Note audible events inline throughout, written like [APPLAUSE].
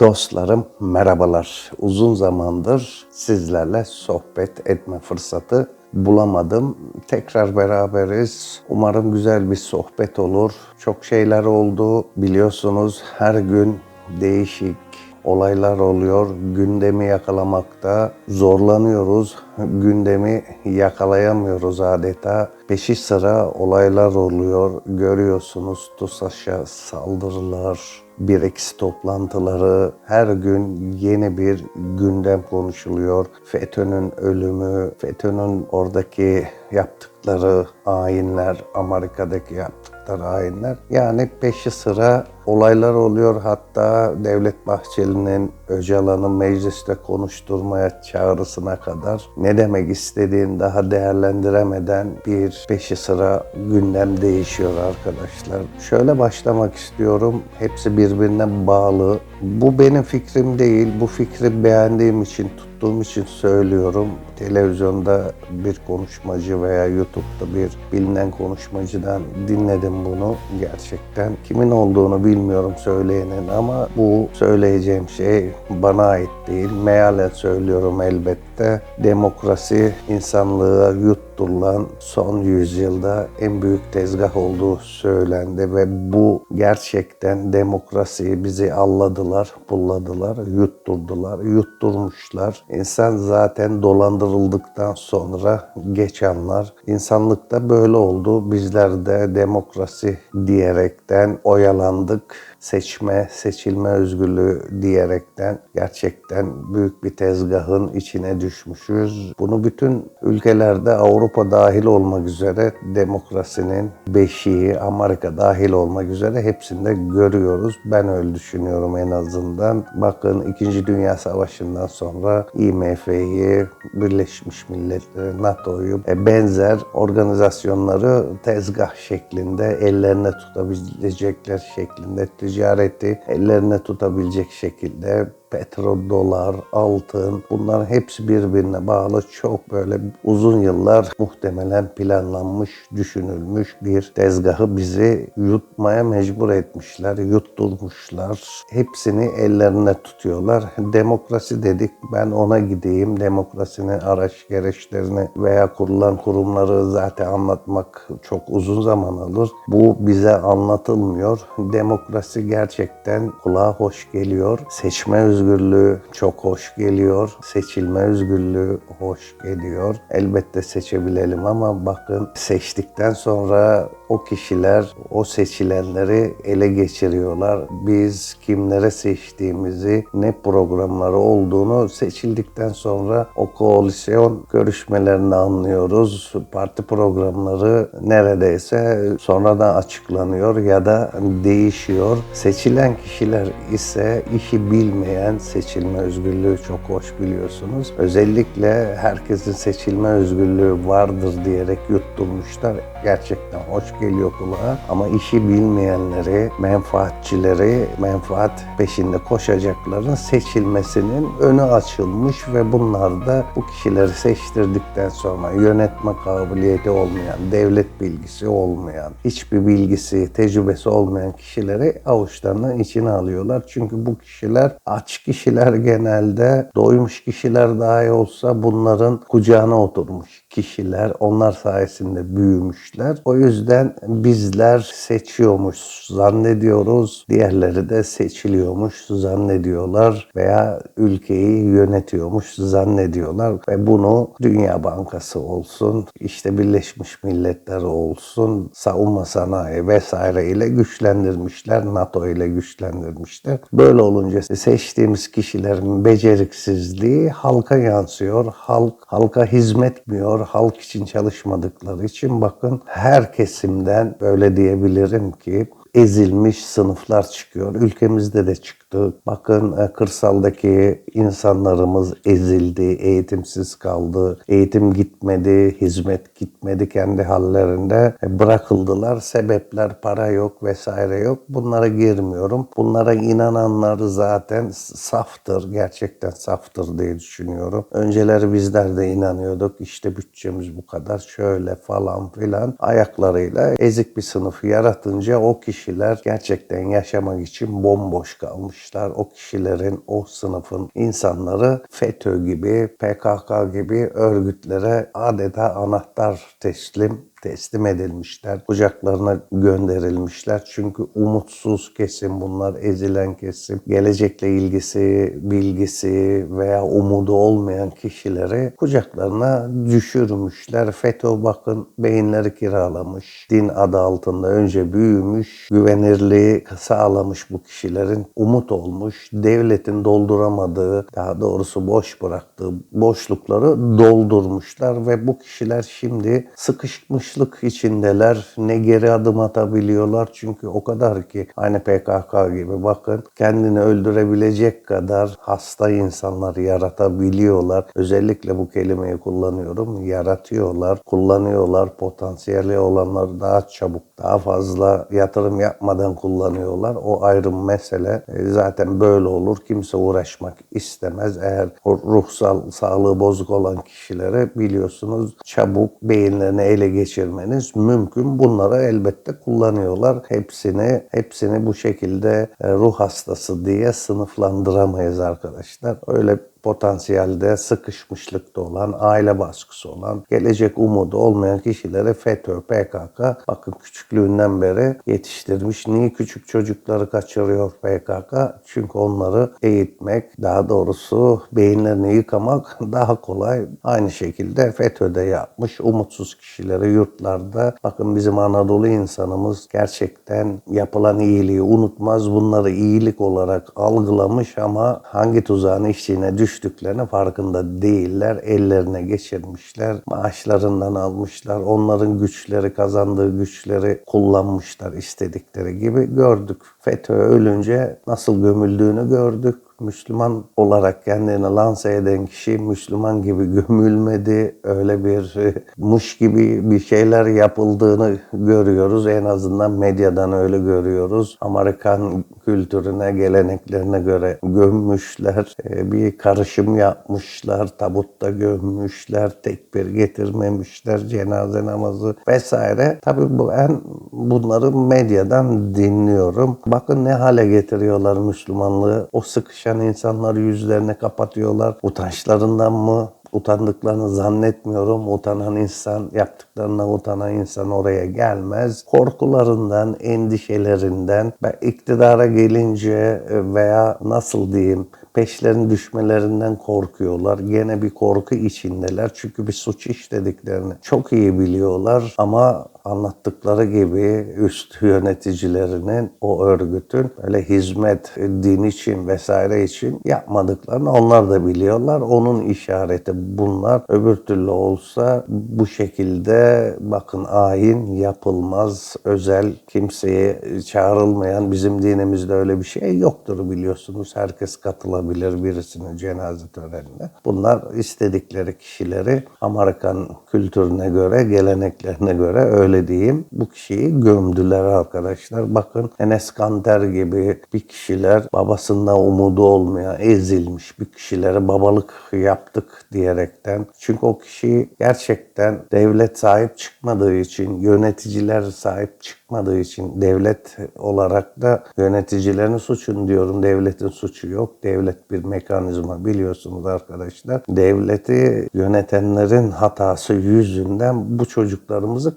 Dostlarım merhabalar. Uzun zamandır sizlerle sohbet etme fırsatı bulamadım. Tekrar beraberiz. Umarım güzel bir sohbet olur. Çok şeyler oldu. Biliyorsunuz her gün değişik olaylar oluyor. Gündemi yakalamakta zorlanıyoruz. Gündemi yakalayamıyoruz adeta. Peşi sıra olaylar oluyor. Görüyorsunuz TUSAŞ'a saldırılar, bir eksi toplantıları, her gün yeni bir gündem konuşuluyor. FETÖ'nün ölümü, FETÖ'nün oradaki yaptıkları hainler, Amerika'daki yaptıkları hainler. Yani peşi sıra olaylar oluyor. Hatta Devlet Bahçeli'nin Öcalan'ı mecliste konuşturmaya çağrısına kadar ne demek istediğini daha değerlendiremeden bir peşi sıra gündem değişiyor arkadaşlar. Şöyle başlamak istiyorum. Hepsi birbirine bağlı. Bu benim fikrim değil. Bu fikri beğendiğim için tuttuğum için söylüyorum. Televizyonda bir konuşmacı veya YouTube'da bir bilinen konuşmacıdan dinledim bunu. Gerçekten kimin olduğunu bilmiyorum söyleyenin ama bu söyleyeceğim şey bana ait değil. Mealen söylüyorum elbette. Demokrasi insanlığa yutturulan son yüzyılda en büyük tezgah olduğu söylendi ve bu gerçekten demokrasiyi bizi alladılar, pulladılar, yutturdular, yutturmuşlar. İnsan zaten dolandırıldıktan sonra geç anlar. İnsanlıkta böyle oldu. Bizler de demokrasi diyerekten oyalandık seçme, seçilme özgürlüğü diyerekten gerçekten büyük bir tezgahın içine düşmüşüz. Bunu bütün ülkelerde Avrupa dahil olmak üzere demokrasinin beşiği, Amerika dahil olmak üzere hepsinde görüyoruz. Ben öyle düşünüyorum en azından. Bakın 2. Dünya Savaşı'ndan sonra IMF'yi, Birleşmiş Milletleri, NATO'yu e, benzer organizasyonları tezgah şeklinde ellerine tutabilecekler şeklinde ticareti ellerine tutabilecek şekilde petrol, dolar, altın bunların hepsi birbirine bağlı çok böyle uzun yıllar muhtemelen planlanmış, düşünülmüş bir tezgahı bizi yutmaya mecbur etmişler, yutturmuşlar. Hepsini ellerine tutuyorlar. Demokrasi dedik ben ona gideyim. Demokrasinin araç gereçlerini veya kurulan kurumları zaten anlatmak çok uzun zaman alır. Bu bize anlatılmıyor. Demokrasi gerçekten kulağa hoş geliyor. Seçme özgürlüğü çok hoş geliyor. Seçilme özgürlüğü hoş geliyor. Elbette seçebilelim ama bakın seçtikten sonra o kişiler o seçilenleri ele geçiriyorlar. Biz kimlere seçtiğimizi, ne programları olduğunu seçildikten sonra o koalisyon görüşmelerini anlıyoruz. Parti programları neredeyse sonradan açıklanıyor ya da değişiyor. Seçilen kişiler ise işi bilmeyen seçilme özgürlüğü çok hoş biliyorsunuz. Özellikle herkesin seçilme özgürlüğü vardır diyerek yutturmuşlar. Gerçekten hoş geliyor kulağa ama işi bilmeyenleri, menfaatçileri, menfaat peşinde koşacakların seçilmesinin önü açılmış ve bunlar da bu kişileri seçtirdikten sonra yönetme kabiliyeti olmayan, devlet bilgisi olmayan, hiçbir bilgisi, tecrübesi olmayan kişileri avuçlarının içine alıyorlar. Çünkü bu kişiler aç kişiler genelde, doymuş kişiler dahi olsa bunların kucağına oturmuş kişiler. Onlar sayesinde büyümüşler. O yüzden bizler seçiyormuş zannediyoruz. Diğerleri de seçiliyormuş zannediyorlar veya ülkeyi yönetiyormuş zannediyorlar ve bunu Dünya Bankası olsun, işte Birleşmiş Milletler olsun, savunma sanayi vesaire ile güçlendirmişler, NATO ile güçlendirmişler. Böyle olunca seçtiğimiz kişilerin beceriksizliği halka yansıyor. Halk halka hizmet etmiyor. Halk için çalışmadıkları için bakın her kesimden böyle diyebilirim ki ezilmiş sınıflar çıkıyor. Ülkemizde de çıktı. Bakın e, kırsaldaki insanlarımız ezildi, eğitimsiz kaldı, eğitim gitmedi, hizmet gitmedi kendi hallerinde. E, Bırakıldılar. Sebepler para yok vesaire yok. Bunlara girmiyorum. Bunlara inananlar zaten saftır. Gerçekten saftır diye düşünüyorum. Önceleri bizler de inanıyorduk. İşte bütçemiz bu kadar şöyle falan filan ayaklarıyla ezik bir sınıf yaratınca o kişiler gerçekten yaşamak için bomboş kalmış yapmışlar. O kişilerin, o sınıfın insanları FETÖ gibi, PKK gibi örgütlere adeta anahtar teslim teslim edilmişler. Kucaklarına gönderilmişler. Çünkü umutsuz kesim bunlar, ezilen kesim. Gelecekle ilgisi, bilgisi veya umudu olmayan kişileri kucaklarına düşürmüşler. FETÖ bakın beyinleri kiralamış. Din adı altında önce büyümüş, güvenirliği sağlamış bu kişilerin. Umut olmuş. Devletin dolduramadığı, daha doğrusu boş bıraktığı boşlukları doldurmuşlar ve bu kişiler şimdi sıkışmış sıkışmışlık içindeler. Ne geri adım atabiliyorlar çünkü o kadar ki aynı PKK gibi bakın kendini öldürebilecek kadar hasta insanlar yaratabiliyorlar. Özellikle bu kelimeyi kullanıyorum. Yaratıyorlar, kullanıyorlar. Potansiyeli olanları daha çabuk, daha fazla yatırım yapmadan kullanıyorlar. O ayrı mesele. E, Zaten böyle olur. Kimse uğraşmak istemez. Eğer ruhsal sağlığı bozuk olan kişilere biliyorsunuz çabuk beyinlerini ele geçirmeniz mümkün. Bunları elbette kullanıyorlar. Hepsini hepsini bu şekilde e, ruh hastası diye sınıflandıramayız arkadaşlar. Öyle potansiyelde sıkışmışlıkta olan, aile baskısı olan, gelecek umudu olmayan kişilere FETÖ, PKK bakın küçüklüğünden beri yetiştirmiş. Niye küçük çocukları kaçırıyor PKK? Çünkü onları eğitmek, daha doğrusu beyinlerini yıkamak [LAUGHS] daha kolay. Aynı şekilde FETÖ'de yapmış umutsuz kişileri yurtlarda. Bakın bizim Anadolu insanımız gerçekten yapılan iyiliği unutmaz. Bunları iyilik olarak algılamış ama hangi tuzağın içine düştüklerine farkında değiller. Ellerine geçirmişler. Maaşlarından almışlar. Onların güçleri, kazandığı güçleri kullanmışlar istedikleri gibi gördük. FETÖ ölünce nasıl gömüldüğünü gördük. Müslüman olarak kendini lanse eden kişi Müslüman gibi gömülmedi. Öyle bir e, muş gibi bir şeyler yapıldığını görüyoruz. En azından medyadan öyle görüyoruz. Amerikan kültürüne, geleneklerine göre gömmüşler. E, Bir karışım yapmışlar. Tabutta gömmüşler. Tekbir getirmemişler. Cenaze namazı vesaire. Tabii bu en bunları medyadan dinliyorum. Bakın ne hale getiriyorlar Müslümanlığı. O sıkışan insanlar yüzlerini kapatıyorlar. Utançlarından mı? Utandıklarını zannetmiyorum. Utanan insan, yaptıklarına utanan insan oraya gelmez. Korkularından, endişelerinden ve iktidara gelince veya nasıl diyeyim peşlerin düşmelerinden korkuyorlar. Gene bir korku içindeler. Çünkü bir suç işlediklerini çok iyi biliyorlar ama anlattıkları gibi üst yöneticilerinin o örgütün öyle hizmet din için vesaire için yapmadıklarını onlar da biliyorlar. Onun işareti bunlar. Öbür türlü olsa bu şekilde bakın ayin yapılmaz. Özel kimseye çağrılmayan bizim dinimizde öyle bir şey yoktur biliyorsunuz. Herkes katılabilir birisinin cenaze törenine. Bunlar istedikleri kişileri Amerikan kültürüne göre, geleneklerine göre öyle diyeyim. Bu kişiyi gömdüler arkadaşlar. Bakın Enes Kanter gibi bir kişiler babasından umudu olmayan, ezilmiş bir kişilere babalık yaptık diyerekten. Çünkü o kişi gerçekten devlet sahip çıkmadığı için, yöneticiler sahip çıkmadığı için devlet olarak da yöneticilerin suçun diyorum. Devletin suçu yok. Devlet bir mekanizma biliyorsunuz arkadaşlar. Devleti yönetenlerin hatası yüzünden bu çocuklarımızı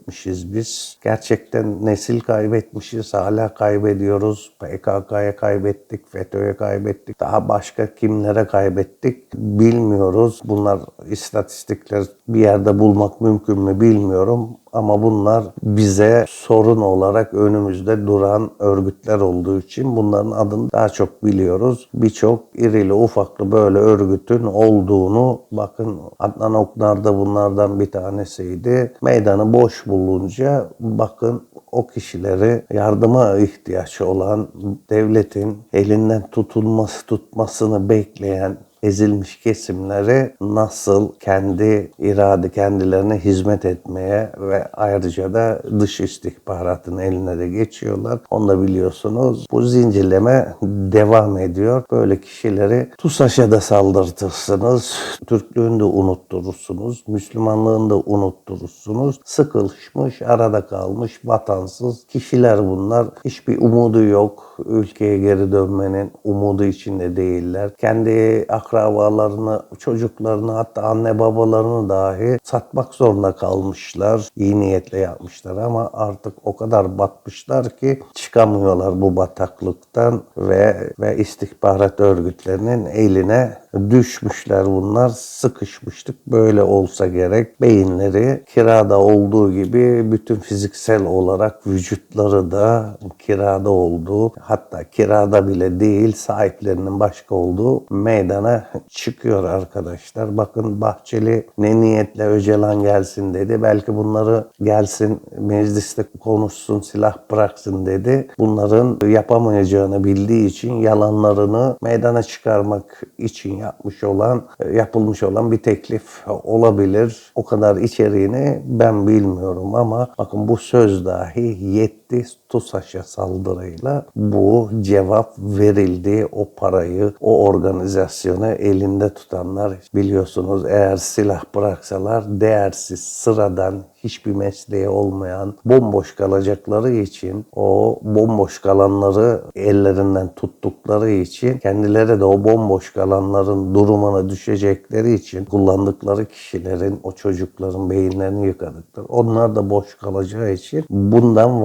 kaybetmişiz biz. Gerçekten nesil kaybetmişiz. Hala kaybediyoruz. PKK'ya kaybettik, FETÖ'ye kaybettik. Daha başka kimlere kaybettik bilmiyoruz. Bunlar istatistikler bir yerde bulmak mümkün mü bilmiyorum. Ama bunlar bize sorun olarak önümüzde duran örgütler olduğu için bunların adını daha çok biliyoruz. Birçok irili ufaklı böyle örgütün olduğunu bakın Adnan Oknar da bunlardan bir tanesiydi. Meydanı boş bulunca bakın o kişileri yardıma ihtiyaç olan devletin elinden tutulması tutmasını bekleyen ezilmiş kesimleri nasıl kendi irade kendilerine hizmet etmeye ve ayrıca da dış istihbaratın eline de geçiyorlar. Onu da biliyorsunuz. Bu zincirleme devam ediyor. Böyle kişileri TUSAŞ'a da saldırtırsınız. Türklüğünü de unutturursunuz. Müslümanlığını da unutturursunuz. Sıkılmış, arada kalmış, vatansız kişiler bunlar. Hiçbir umudu yok. Ülkeye geri dönmenin umudu içinde değiller. Kendi akrabalarını, çocuklarını hatta anne babalarını dahi satmak zorunda kalmışlar. İyi niyetle yapmışlar ama artık o kadar batmışlar ki çıkamıyorlar bu bataklıktan ve ve istihbarat örgütlerinin eline düşmüşler bunlar. Sıkışmıştık. Böyle olsa gerek. Beyinleri kirada olduğu gibi bütün fiziksel olarak vücutları da kirada olduğu hatta kirada bile değil sahiplerinin başka olduğu meydana çıkıyor arkadaşlar. Bakın Bahçeli ne niyetle Öcalan gelsin dedi. Belki bunları gelsin mecliste konuşsun silah bıraksın dedi. Bunların yapamayacağını bildiği için yalanlarını meydana çıkarmak için yapmış olan, yapılmış olan bir teklif olabilir. O kadar içeriğini ben bilmiyorum ama bakın bu söz dahi yetti TUSAŞ'a saldırıyla bu cevap verildi. O parayı, o organizasyonu elinde tutanlar biliyorsunuz eğer silah bıraksalar değersiz, sıradan, hiçbir mesleği olmayan, bomboş kalacakları için o bomboş kalanları ellerinden tuttukları için kendileri de o bomboş kalanların durumuna düşecekleri için kullandıkları kişilerin, o çocukların beyinlerini yıkadıkları. Onlar da boş kalacağı için bundan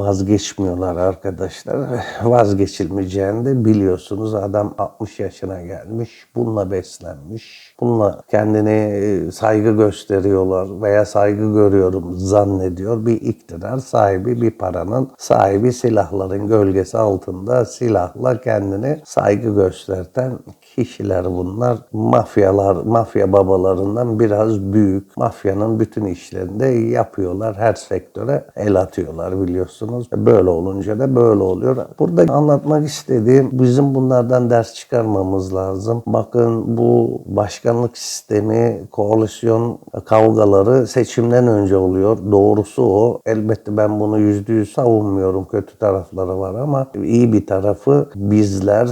vazgeçmiyorlar arkadaşlar. Vazgeçilmeyeceğini de biliyorsunuz. Adam 60 yaşına gelmiş, bununla beslenmiş. Bununla kendini saygı gösteriyorlar veya saygı görüyorum zannediyor. Bir iktidar sahibi, bir paranın sahibi silahların gölgesi altında silahla kendini saygı gösterten kişiler bunlar. Mafyalar, mafya babalarından biraz büyük. Mafyanın bütün işlerini de yapıyorlar. Her sektöre el atıyorlar biliyorsunuz. Böyle olunca da böyle oluyor. Burada anlatmak istediğim bizim bunlardan ders çıkarmamız lazım. Bakın bu başkanlık sistemi, koalisyon kavgaları seçimden önce oluyor. Doğrusu o. Elbette ben bunu yüzde yüz savunmuyorum. Kötü tarafları var ama iyi bir tarafı bizler,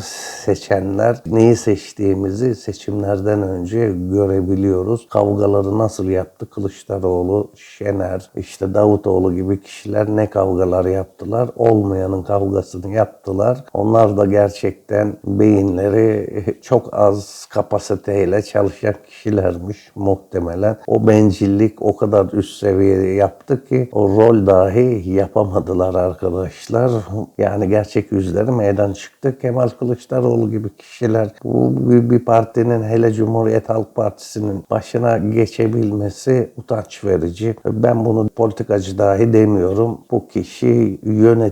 seçenler neyi seçtiğimizi seçimlerden önce görebiliyoruz. Kavgaları nasıl yaptı Kılıçdaroğlu, Şener, işte Davutoğlu gibi kişiler ne kavgalar yaptılar? Olmayanın kavgasını yaptılar. Onlar da gerçekten beyinleri çok az kapasiteyle çalışan kişilermiş muhtemelen. O bencillik o kadar üst seviyeye yaptı ki o rol dahi yapamadılar arkadaşlar. Yani gerçek yüzleri meydan çıktı. Kemal Kılıçdaroğlu gibi kişiler bu bir, partinin hele Cumhuriyet Halk Partisi'nin başına geçebilmesi utanç verici. Ben bunu politikacı dahi demiyorum. Bu kişi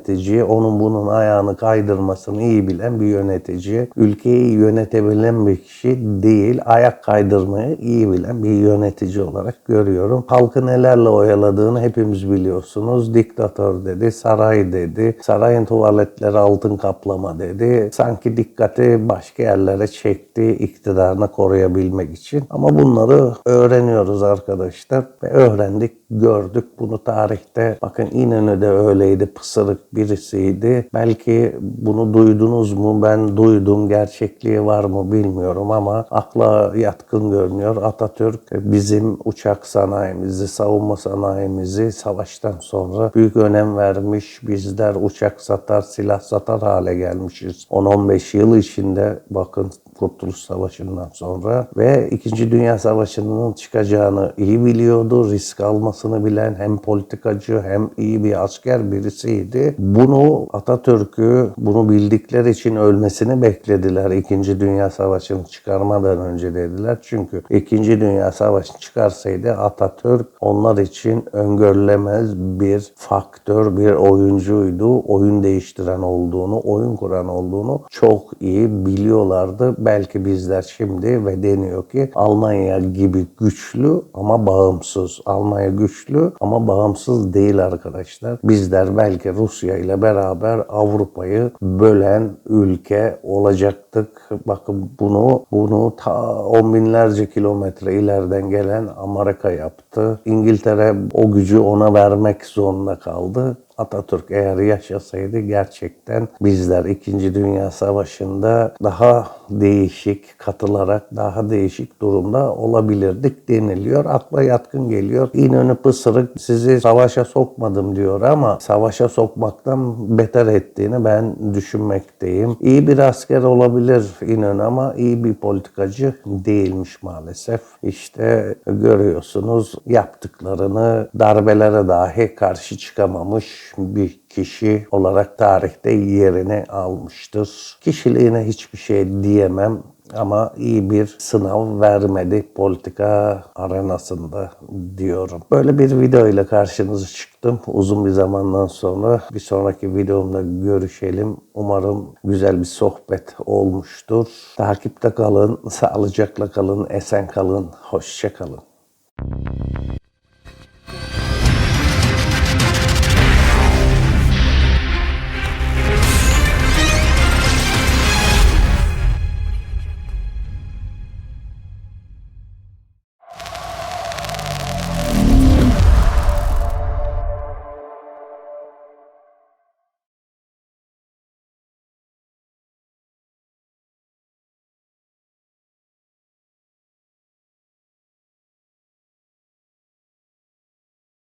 yönetici, onun bunun ayağını kaydırmasını iyi bilen bir yönetici. Ülkeyi yönetebilen bir kişi değil, ayak kaydırmayı iyi bilen bir yönetici olarak görüyorum. Halkı nelerle oyaladığını hepimiz biliyorsunuz. Diktatör dedi, saray dedi, sarayın tuvaletleri altın kaplama dedi. Sanki dikkati başka yerlere çekti iktidarını koruyabilmek için. Ama bunları öğreniyoruz arkadaşlar ve öğrendik, gördük. Bunu tarihte bakın İnönü de öyleydi, pısırık birisiydi. Belki bunu duydunuz mu? Ben duydum. Gerçekliği var mı bilmiyorum ama akla yatkın görünüyor. Atatürk bizim uçak sanayimizi, savunma sanayimizi savaştan sonra büyük önem vermiş. Bizler uçak satar, silah satar hale gelmişiz. 10-15 yıl içinde bakın Kurtuluş Savaşı'ndan sonra ve İkinci Dünya Savaşı'nın çıkacağını iyi biliyordu. Risk almasını bilen hem politikacı hem iyi bir asker birisiydi. Bunu Atatürk'ü bunu bildikleri için ölmesini beklediler. İkinci Dünya Savaşı'nı çıkarmadan önce dediler. Çünkü İkinci Dünya Savaşı çıkarsaydı Atatürk onlar için öngörülemez bir faktör, bir oyuncuydu. Oyun değiştiren olduğunu, oyun kuran olduğunu çok iyi biliyorlardı. Belki bizler şimdi ve deniyor ki Almanya gibi güçlü ama bağımsız. Almanya güçlü ama bağımsız değil arkadaşlar. Bizler belki Rusya ile beraber Avrupa'yı bölen ülke olacaktık. Bakın bunu bunu ta on binlerce kilometre ileriden gelen Amerika yaptı. İngiltere o gücü ona vermek zorunda kaldı. Atatürk eğer yaşasaydı gerçekten bizler 2. Dünya Savaşı'nda daha değişik katılarak daha değişik durumda olabilirdik deniliyor. Akla yatkın geliyor. İnönü pısırık sizi savaşa sokmadım diyor ama savaşa sokmaktan beter ettiğini ben düşünmekteyim. İyi bir asker olabilir İnönü ama iyi bir politikacı değilmiş maalesef. İşte görüyorsunuz yaptıklarını darbelere dahi karşı çıkamamış bir kişi olarak tarihte yerini almıştır. Kişiliğine hiçbir şey diyemem ama iyi bir sınav vermedi politika arenasında diyorum. Böyle bir video ile karşınıza çıktım. Uzun bir zamandan sonra bir sonraki videomda görüşelim. Umarım güzel bir sohbet olmuştur. Takipte kalın, sağlıcakla kalın, esen kalın, hoşça kalın.